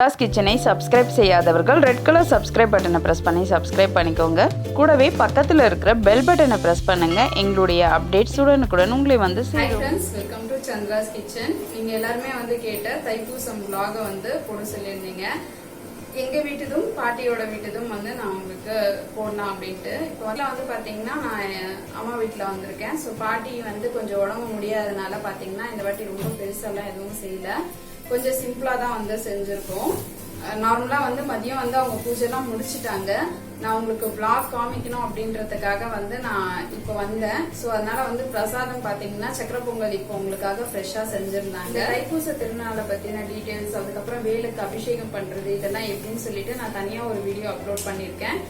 ராஸ் கிச்சனை சப்ஸ்கிரைப் செய்யாதவர்கள் red colour subscribe பட்டனை ப்ரெஸ் பண்ணி சப்ஸ்கிரைப் பண்ணிக்கோங்க. கூடவே பக்கத்தில் இருக்கிற பெல் பட்டனை ப்ரெஸ் பண்ணுங்க. எங்களுடைய அப்டேட்ஸ் உடனுக்குடன் உங்களை வந்து சேரும். வெல்கம் டு சந்திராஸ் கிச்சன் நீங்க எல்லாருமே வந்து கேட்ட தைப்பூசம் vlog வந்து போட சொல்லியிருந்தீங்க. எங்க வீட்டுதும் பாட்டியோட வீட்டுதும் வந்து நான் உங்களுக்கு போடலாம் அப்படின்ட்டு. இப்போ வந்து பாத்தீங்கன்னா நான் அம்மா வீட்டுல வந்திருக்கேன். ஸோ பாட்டி வந்து கொஞ்சம் உடம்பு முடியாதனால பாத்தீங்கன்னா இந்த வாட்டி ரொம்ப பெருசாலாம் எதுவும் செய்யல. கொஞ்சம் சிம்பிளா தான் வந்து செஞ்சிருக்கோம். நார்மலா வந்து மதியம் வந்து அவங்க பூஜைலாம் முடிச்சிட்டாங்க. நான் உங்களுக்கு பிளாக் காமிக்கணும் அப்படின்றதுக்காக வந்து நான் இப்போ வந்தேன். ஸோ அதனால வந்து பிரசாதம் பாத்தீங்கன்னா சக்கர பொங்கல் இப்போ உங்களுக்காக ஃப்ரெஷ்ஷா செஞ்சிருந்தாங்க. தைப்பூச திருநாளை பத்தின டீடைல்ஸ் அதுக்கப்புறம் வேலுக்கு அபிஷேகம் பண்றது இதெல்லாம் எப்படின்னு சொல்லிட்டு நான் தனியா ஒரு வீடியோ அப்லோட் பண்ணியிருக்கேன்.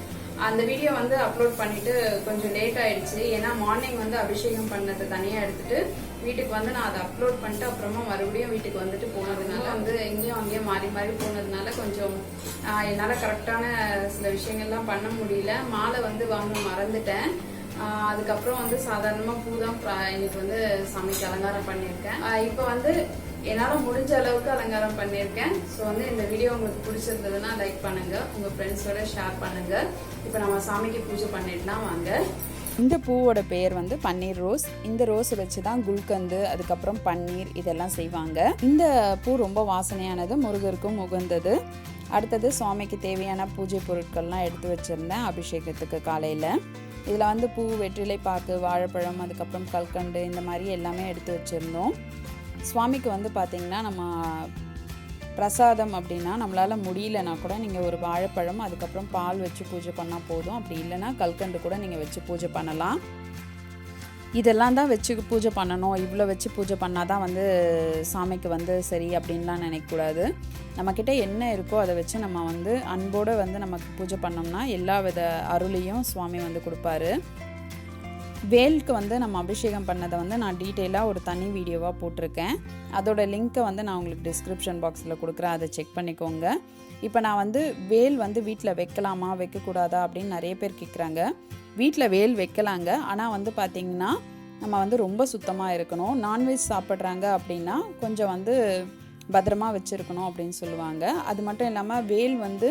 அந்த வீடியோ வந்து அப்லோட் பண்ணிட்டு கொஞ்சம் லேட் ஆயிடுச்சு. ஏன்னா மார்னிங் வந்து அபிஷேகம் பண்ணதை தனியா எடுத்துட்டு வீட்டுக்கு வந்து நான் அதை அப்லோட் பண்ணிட்டு அப்புறமா மறுபடியும் வீட்டுக்கு வந்துட்டு போனதுனால வந்து எங்கேயும் அங்கேயும் மாறி மாறி போனதுனால கொஞ்சம் என்னால் என்னால கரெக்டான சில விஷயங்கள்லாம் பண்ண முடியல. மாலை வந்து வாங்க மறந்துட்டேன். அதுக்கப்புறம் வந்து சாதாரணமா பூ தான் இன்னைக்கு வந்து சாமிக்கு அலங்காரம் பண்ணியிருக்கேன். இப்போ வந்து என்னால முடிஞ்ச அளவுக்கு அலங்காரம் பண்ணியிருக்கேன். ஸோ வந்து இந்த வீடியோ உங்களுக்கு பிடிச்சிருந்ததுன்னா லைக் பண்ணுங்க. உங்க ஃப்ரெண்ட்ஸோட ஷேர் பண்ணுங்க. இப்போ நம்ம சாமிக்கு பூஜை பண்ணிடலாம் வாங்க. இந்த பூவோட பெயர் வந்து பன்னீர் ரோஸ். இந்த ரோஸ் வச்சு தான் குல்கந்து அதுக்கப்புறம் பன்னீர் இதெல்லாம் செய்வாங்க. இந்த பூ ரொம்ப வாசனையானது முருகருக்கும் உகந்தது. அடுத்தது சுவாமிக்கு தேவையான பூஜை பொருட்கள்லாம் எடுத்து வச்சுருந்தேன் அபிஷேகத்துக்கு காலையில். இதில் வந்து பூ வெற்றிலை பாக்கு வாழைப்பழம் அதுக்கப்புறம் கல்கண்டு இந்த மாதிரி எல்லாமே எடுத்து வச்சுருந்தோம். சுவாமிக்கு வந்து பார்த்திங்கன்னா நம்ம பிரசாதம் அப்படின்னா நம்மளால் முடியலனா கூட நீங்கள் ஒரு வாழைப்பழம் அதுக்கப்புறம் பால் வச்சு பூஜை பண்ணால் போதும். அப்படி இல்லைன்னா கல்கண்டு கூட நீங்கள் வச்சு பூஜை பண்ணலாம். இதெல்லாம் தான் வச்சு பூஜை பண்ணணும். இவ்வளோ வச்சு பூஜை பண்ணால் தான் வந்து சாமிக்கு வந்து சரி அப்படின்லாம் நினைக்கக்கூடாது. நம்மக்கிட்ட என்ன இருக்கோ அதை வச்சு நம்ம வந்து அன்போடு வந்து நமக்கு பூஜை பண்ணோம்னா எல்லா வித அருளையும் சுவாமி வந்து கொடுப்பாரு. வேலுக்கு வந்து நம்ம அபிஷேகம் பண்ணதை வந்து நான் டீட்டெயிலாக ஒரு தனி வீடியோவாக போட்டிருக்கேன். அதோட லிங்க்கை வந்து நான் உங்களுக்கு டிஸ்கிரிப்ஷன் பாக்ஸில் கொடுக்குறேன். அதை செக் பண்ணிக்கோங்க. இப்போ நான் வந்து வேல் வந்து வீட்டில் வைக்கலாமா வைக்கக்கூடாதா அப்படின்னு நிறைய பேர் கேட்குறாங்க வீட்டில் வேல் வைக்கலாங்க. ஆனால் வந்து பார்த்திங்கன்னா நம்ம வந்து ரொம்ப சுத்தமாக இருக்கணும். நான்வெஜ் சாப்பிட்றாங்க அப்படின்னா கொஞ்சம் வந்து பத்திரமா வச்சுருக்கணும் அப்படின்னு சொல்லுவாங்க. அது மட்டும் இல்லாமல் வேல் வந்து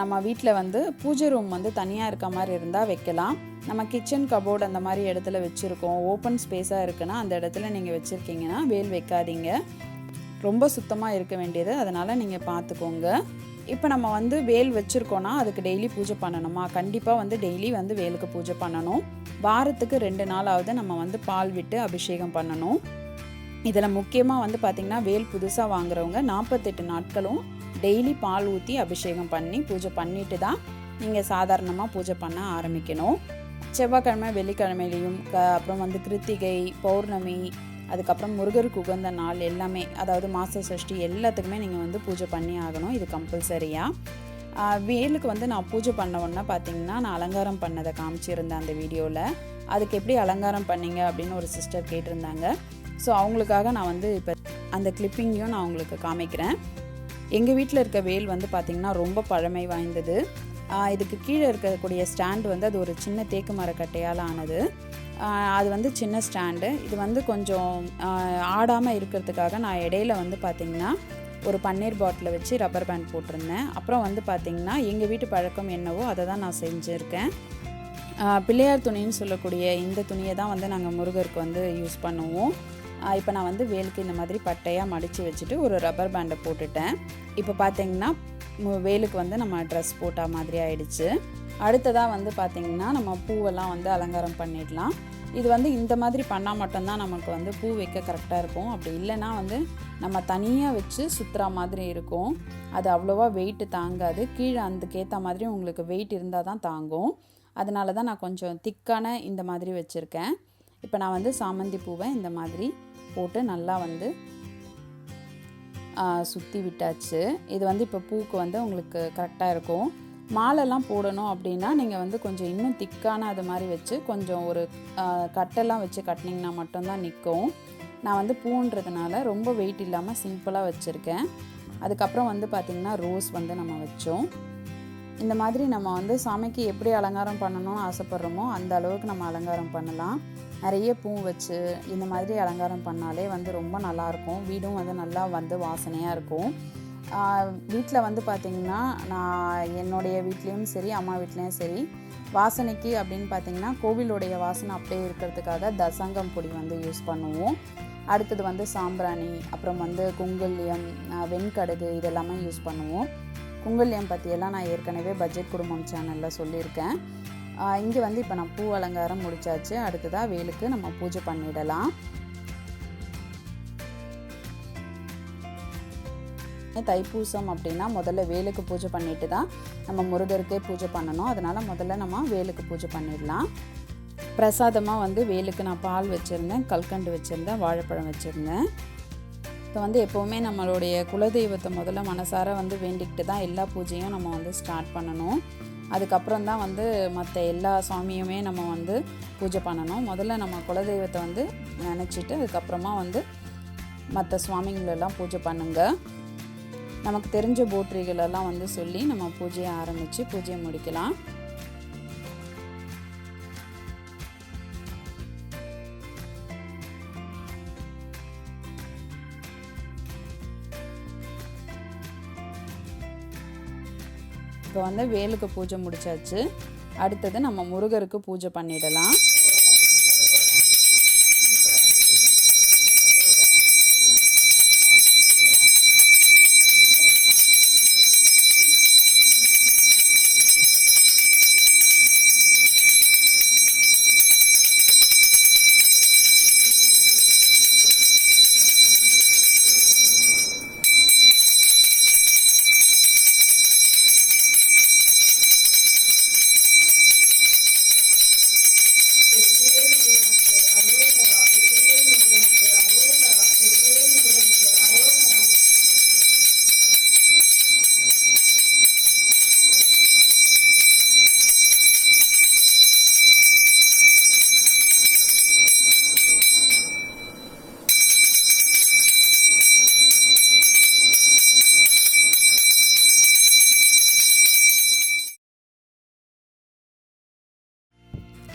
நம்ம வீட்டில் வந்து பூஜை ரூம் வந்து தனியாக இருக்க மாதிரி இருந்தால் வைக்கலாம். நம்ம கிச்சன் கபோர்டு அந்த மாதிரி இடத்துல வச்சுருக்கோம். ஓப்பன் ஸ்பேஸாக இருக்குன்னா அந்த இடத்துல நீங்கள் வச்சுருக்கீங்கன்னா வேல் வைக்காதீங்க. ரொம்ப சுத்தமாக இருக்க வேண்டியது. அதனால் நீங்கள் பார்த்துக்கோங்க இப்போ நம்ம வந்து வேல் வச்சுருக்கோன்னா அதுக்கு டெய்லி பூஜை பண்ணணுமா? கண்டிப்பாக வந்து டெய்லி வந்து வேலுக்கு பூஜை பண்ணணும். வாரத்துக்கு ரெண்டு நாளாவது நம்ம வந்து பால் விட்டு அபிஷேகம் பண்ணணும். இதில் முக்கியமாக வந்து பார்த்திங்கன்னா வேல் புதுசாக வாங்குறவங்க நாற்பத்தெட்டு நாட்களும் டெய்லி பால் ஊற்றி அபிஷேகம் பண்ணி பூஜை பண்ணிட்டு தான் நீங்கள் சாதாரணமாக பூஜை பண்ண ஆரம்பிக்கணும். செவ்வாய்க்கிழமை வெள்ளிக்கிழமையிலையும் க அப்புறம் வந்து கிருத்திகை பௌர்ணமி அதுக்கப்புறம் முருகருக்கு உகந்த நாள் எல்லாமே அதாவது மாச சஷ்டி எல்லாத்துக்குமே நீங்கள் வந்து பூஜை பண்ணி ஆகணும். இது கம்பல்சரியாக வேலுக்கு வந்து நான் பூஜை பண்ண உடனே பார்த்தீங்கன்னா நான் அலங்காரம் பண்ணதை காமிச்சிருந்தேன் அந்த வீடியோவில். அதுக்கு எப்படி அலங்காரம் பண்ணீங்க அப்படின்னு ஒரு சிஸ்டர் கேட்டிருந்தாங்க. ஸோ அவங்களுக்காக நான் வந்து இப்போ அந்த கிளிப்பிங்கையும் நான் உங்களுக்கு காமிக்கிறேன். எங்கள் வீட்டில் இருக்க வேல் வந்து பார்த்திங்கன்னா ரொம்ப பழமை வாய்ந்தது. இதுக்கு கீழே இருக்கக்கூடிய ஸ்டாண்டு வந்து அது ஒரு சின்ன தேக்கு மரக்கட்டையால் ஆனது. அது வந்து சின்ன ஸ்டாண்டு இது வந்து கொஞ்சம் ஆடாமல் இருக்கிறதுக்காக நான் இடையில வந்து பார்த்திங்கன்னா ஒரு பன்னீர் பாட்டிலை வச்சு ரப்பர் பேண்ட் போட்டிருந்தேன். அப்புறம் வந்து பார்த்திங்கன்னா எங்கள் வீட்டு பழக்கம் என்னவோ அதை தான் நான் செஞ்சுருக்கேன். பிள்ளையார் துணின்னு சொல்லக்கூடிய இந்த துணியை தான் வந்து நாங்கள் முருகருக்கு வந்து யூஸ் பண்ணுவோம். இப்போ நான் வந்து வேலுக்கு இந்த மாதிரி பட்டையாக மடித்து வச்சுட்டு ஒரு ரப்பர் பேண்டை போட்டுட்டேன். இப்போ பார்த்தீங்கன்னா மு- வேலுக்கு வந்து நம்ம ட்ரெஸ் போட்டால் மாதிரி ஆயிடுச்சு. அடுத்ததாக வந்து பார்த்திங்கன்னா நம்ம பூவெல்லாம் வந்து அலங்காரம் பண்ணிடலாம். இது வந்து இந்த மாதிரி பண்ணால் மட்டும்தான் நமக்கு வந்து பூ வைக்க கரெக்டாக இருக்கும். அப்படி இல்லைன்னா வந்து நம்ம தனியாக வச்சு சுற்றுற மாதிரி இருக்கும். அது அவ்வளோவா வெயிட்டு தாங்காது. கீழே அதுக்கேற்ற மாதிரி உங்களுக்கு வெயிட் இருந்தால் தான் தாங்கும். அதனால தான் நான் கொஞ்சம் திக்கான இந்த மாதிரி வச்சுருக்கேன். இப்போ நான் வந்து சாமந்தி பூவை இந்த மாதிரி போட்டு நல்லா வந்து சுற்றி விட்டாச்சு. இது வந்து இப்போ பூக்கு வந்து உங்களுக்கு கரெக்டாக இருக்கும். மாலைலாம் போடணும் அப்படின்னா நீங்கள் வந்து கொஞ்சம் இன்னும் திக்கான அது மாதிரி வச்சு கொஞ்சம் ஒரு கட்டெல்லாம் வச்சு கட்டினீங்கன்னா மட்டும்தான் நிற்கும். நான் வந்து பூன்றதுனால ரொம்ப வெயிட் இல்லாமல் சிம்பிளாக வச்சுருக்கேன். அதுக்கப்புறம் வந்து பார்த்திங்கன்னா ரோஸ் வந்து நம்ம வச்சோம். இந்த மாதிரி நம்ம வந்து சாமிக்கு எப்படி அலங்காரம் பண்ணணும்னு ஆசைப்பட்றோமோ அந்த அளவுக்கு நம்ம அலங்காரம் பண்ணலாம். நிறைய பூ வச்சு இந்த மாதிரி அலங்காரம் பண்ணாலே வந்து ரொம்ப நல்லாயிருக்கும். வீடும் வந்து நல்லா வந்து வாசனையாக இருக்கும். வீட்டில் வந்து பார்த்திங்கன்னா நான் என்னுடைய வீட்லேயும் சரி அம்மா வீட்லேயும் சரி வாசனைக்கு அப்படின்னு பார்த்தீங்கன்னா கோவிலுடைய வாசனை அப்படியே இருக்கிறதுக்காக தசங்கம் பொடி வந்து யூஸ் பண்ணுவோம். அடுத்தது வந்து சாம்பிராணி அப்புறம் வந்து குங்குல்யம் வெண்கடுகு இதெல்லாமே யூஸ் பண்ணுவோம். குங்குல்யம் பற்றியெல்லாம் நான் ஏற்கனவே பட்ஜெட் குடும்பம் சேனலில் சொல்லியிருக்கேன். இங்கே வந்து இப்போ நான் பூ அலங்காரம் முடிச்சாச்சு. அடுத்ததாக வேலுக்கு நம்ம பூஜை பண்ணிடலாம். தைப்பூசம் அப்படின்னா முதல்ல வேலுக்கு பூஜை பண்ணிட்டு தான் நம்ம முருகருக்கே பூஜை பண்ணணும். அதனால் முதல்ல நம்ம வேலுக்கு பூஜை பண்ணிடலாம். பிரசாதமாக வந்து வேலுக்கு நான் பால் வச்சுருந்தேன் கல்கண்டு வச்சுருந்தேன் வாழைப்பழம் வச்சுருந்தேன். இப்போ வந்து எப்போவுமே நம்மளுடைய குலதெய்வத்தை முதல்ல மனசார வந்து வேண்டிக்கிட்டு தான் எல்லா பூஜையும் நம்ம வந்து ஸ்டார்ட் பண்ணணும். அதுக்கப்புறம் தான் வந்து மற்ற எல்லா சுவாமியுமே நம்ம வந்து பூஜை பண்ணணும். முதல்ல நம்ம குலதெய்வத்தை வந்து நினச்சிட்டு அதுக்கப்புறமா வந்து மற்ற சுவாமிங்களெல்லாம் பூஜை பண்ணுங்கள் நமக்கு தெரிஞ்ச போற்றிகளெல்லாம் வந்து சொல்லி நம்ம பூஜையை ஆரம்பித்து பூஜையை முடிக்கலாம். இப்போ வந்து வேலுக்கு பூஜை முடிச்சாச்சு. அடுத்தது நம்ம முருகருக்கு பூஜை பண்ணிடலாம்.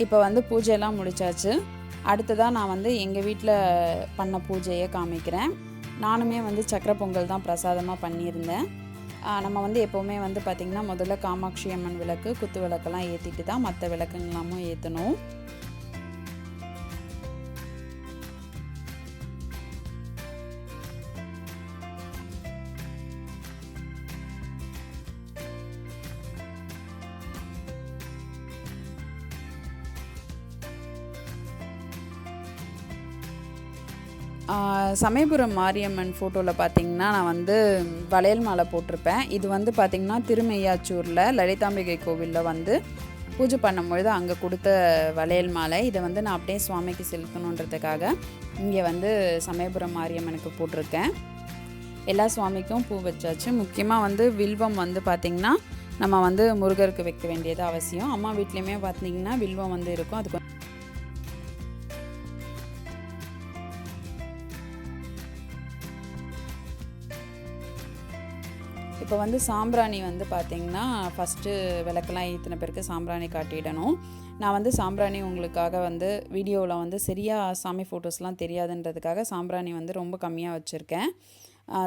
இப்போ வந்து பூஜையெல்லாம் முடிச்சாச்சு. அடுத்ததாக நான் வந்து எங்கள் வீட்டில் பண்ண பூஜையை காமிக்கிறேன். நானுமே வந்து சக்கரை பொங்கல் தான் பிரசாதமாக பண்ணியிருந்தேன். நம்ம வந்து எப்போவுமே வந்து பார்த்திங்கன்னா முதல்ல காமாட்சி அம்மன் விளக்கு குத்து விளக்கெல்லாம் ஏற்றிட்டு தான் மற்ற விளக்குங்களாமும் ஏற்றணும் சமயபுரம் மாரியம்மன் ஃபோட்டோவில் பார்த்தீங்கன்னா நான் வந்து வளையல் மாலை போட்டிருப்பேன். இது வந்து பார்த்திங்கன்னா திருமையாச்சூரில் லலிதாம்பிகை கோவிலில் வந்து பூஜை பண்ணும்பொழுது அங்கே கொடுத்த வளையல் மாலை. இதை வந்து நான் அப்படியே சுவாமிக்கு செலுத்தணுன்றதுக்காக இங்கே வந்து சமயபுரம் மாரியம்மனுக்கு போட்டிருக்கேன். எல்லா சுவாமிக்கும் பூ வச்சாச்சு. முக்கியமாக வந்து வில்வம் வந்து பார்த்திங்கன்னா நம்ம வந்து முருகருக்கு வைக்க வேண்டியது அவசியம். அம்மா வீட்லேயுமே பார்த்தீங்கன்னா வில்வம் வந்து இருக்கும். அதுக்கு இப்போ வந்து சாம்பிராணி வந்து பார்த்திங்கன்னா ஃபஸ்ட்டு விளக்கெல்லாம் ஏற்றின பிறகு சாம்பிராணி காட்டிடணும். நான் வந்து சாம்பிராணி உங்களுக்காக வந்து வீடியோவில் வந்து சரியாக சாமி ஃபோட்டோஸ்லாம் தெரியாதுன்றதுக்காக சாம்பிராணி வந்து ரொம்ப கம்மியாக வச்சுருக்கேன்.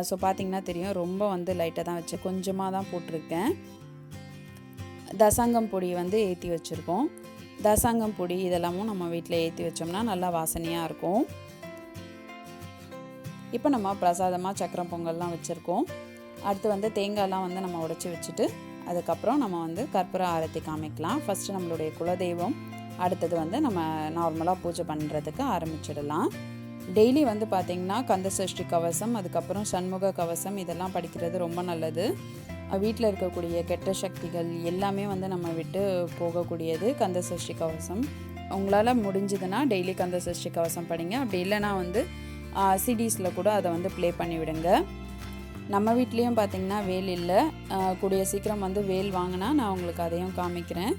ஸோ பார்த்திங்கன்னா தெரியும் ரொம்ப வந்து லைட்டாக தான் வச்சு கொஞ்சமாக தான் போட்டிருக்கேன். தசாங்கம் பொடி வந்து ஏற்றி வச்சுருக்கோம். தசாங்கம் பொடி இதெல்லாமும் நம்ம வீட்டில் ஏற்றி வச்சோம்னா நல்லா வாசனையாக இருக்கும். இப்போ நம்ம பிரசாதமாக சக்கரம் பொங்கல்லாம் வச்சுருக்கோம். அடுத்து வந்து தேங்காய்லாம் வந்து நம்ம உடைச்சி வச்சுட்டு அதுக்கப்புறம் நம்ம வந்து கற்பூர ஆரத்தி காமிக்கலாம். ஃபஸ்ட்டு நம்மளுடைய குலதெய்வம் அடுத்தது வந்து நம்ம நார்மலாக பூஜை பண்ணுறதுக்கு ஆரம்பிச்சிடலாம். டெய்லி வந்து பார்த்திங்கன்னா கந்த சஷ்டி கவசம் அதுக்கப்புறம் சண்முக கவசம் இதெல்லாம் படிக்கிறது ரொம்ப நல்லது. வீட்டில் இருக்கக்கூடிய கெட்ட சக்திகள் எல்லாமே வந்து நம்ம விட்டு போகக்கூடியது கந்த சஷ்டி கவசம். உங்களால் முடிஞ்சதுன்னா டெய்லி கந்த சஷ்டி கவசம் படிங்க. அப்படி இல்லைன்னா வந்து சிடிஸில் கூட அதை வந்து ப்ளே பண்ணி விடுங்க நம்ம வீட்லேயும் பார்த்தீங்கன்னா வேல் இல்லை. கூடிய சீக்கிரம் வந்து வேல் வாங்கினா நான் உங்களுக்கு அதையும் காமிக்கிறேன்.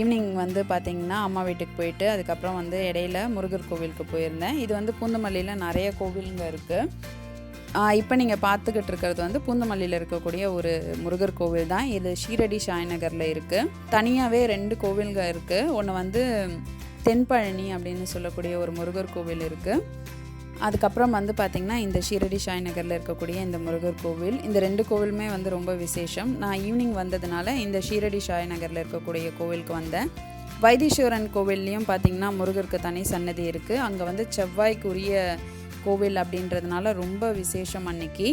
ஈவினிங் வந்து பார்த்தீங்கன்னா அம்மா வீட்டுக்கு போயிட்டு அதுக்கப்புறம் வந்து இடையில முருகர் கோவிலுக்கு போயிருந்தேன். இது வந்து பூந்தமல்லியில் நிறைய கோவிலுங்க இருக்குது இப்போ நீங்கள் பார்த்துக்கிட்டு இருக்கிறது வந்து பூந்தமல்லியில் இருக்கக்கூடிய ஒரு முருகர் கோவில் தான். இது ஷீரடி ஷாய்நகரில் இருக்குது தனியாகவே ரெண்டு கோவில்கள் இருக்குது ஒன்று வந்து தென்பழனி அப்படின்னு சொல்லக்கூடிய ஒரு முருகர் கோவில் இருக்குது அதுக்கப்புறம் வந்து பார்த்திங்கன்னா இந்த ஷீரடி ஷாய் நகரில் இருக்கக்கூடிய இந்த முருகர் கோவில். இந்த ரெண்டு கோவிலுமே வந்து ரொம்ப விசேஷம். நான் ஈவினிங் வந்ததுனால இந்த ஷீரடி ஷாய் நகரில் இருக்கக்கூடிய கோவிலுக்கு வந்தேன். வைத்தீஸ்வரன் கோவில்லையும் பார்த்திங்கன்னா முருகருக்கு தனி சன்னதி இருக்குது அங்கே வந்து செவ்வாய்க்குரிய கோவில் அப்படின்றதுனால ரொம்ப விசேஷம் அன்னைக்கு.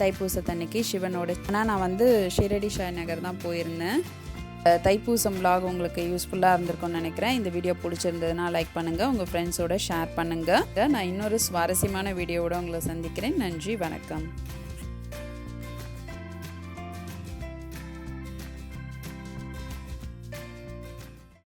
தைப்பூசத்தன்னைக்கு சிவனோட. ஆனால் நான் வந்து ஷீரடி ஷாய் நகர் தான் போயிருந்தேன். தைப்பூசம் vlog உங்களுக்கு யூஸ்ஃபுல்லாக இருந்திருக்கும்னு நினைக்கிறேன். இந்த வீடியோ பிடிச்சிருந்ததுன்னா லைக் பண்ணுங்கள் உங்கள் ஃப்ரெண்ட்ஸோட ஷேர் பண்ணுங்கள் நான் இன்னொரு சுவாரஸ்யமான வீடியோவோட உங்களை சந்திக்கிறேன். நன்றி வணக்கம்.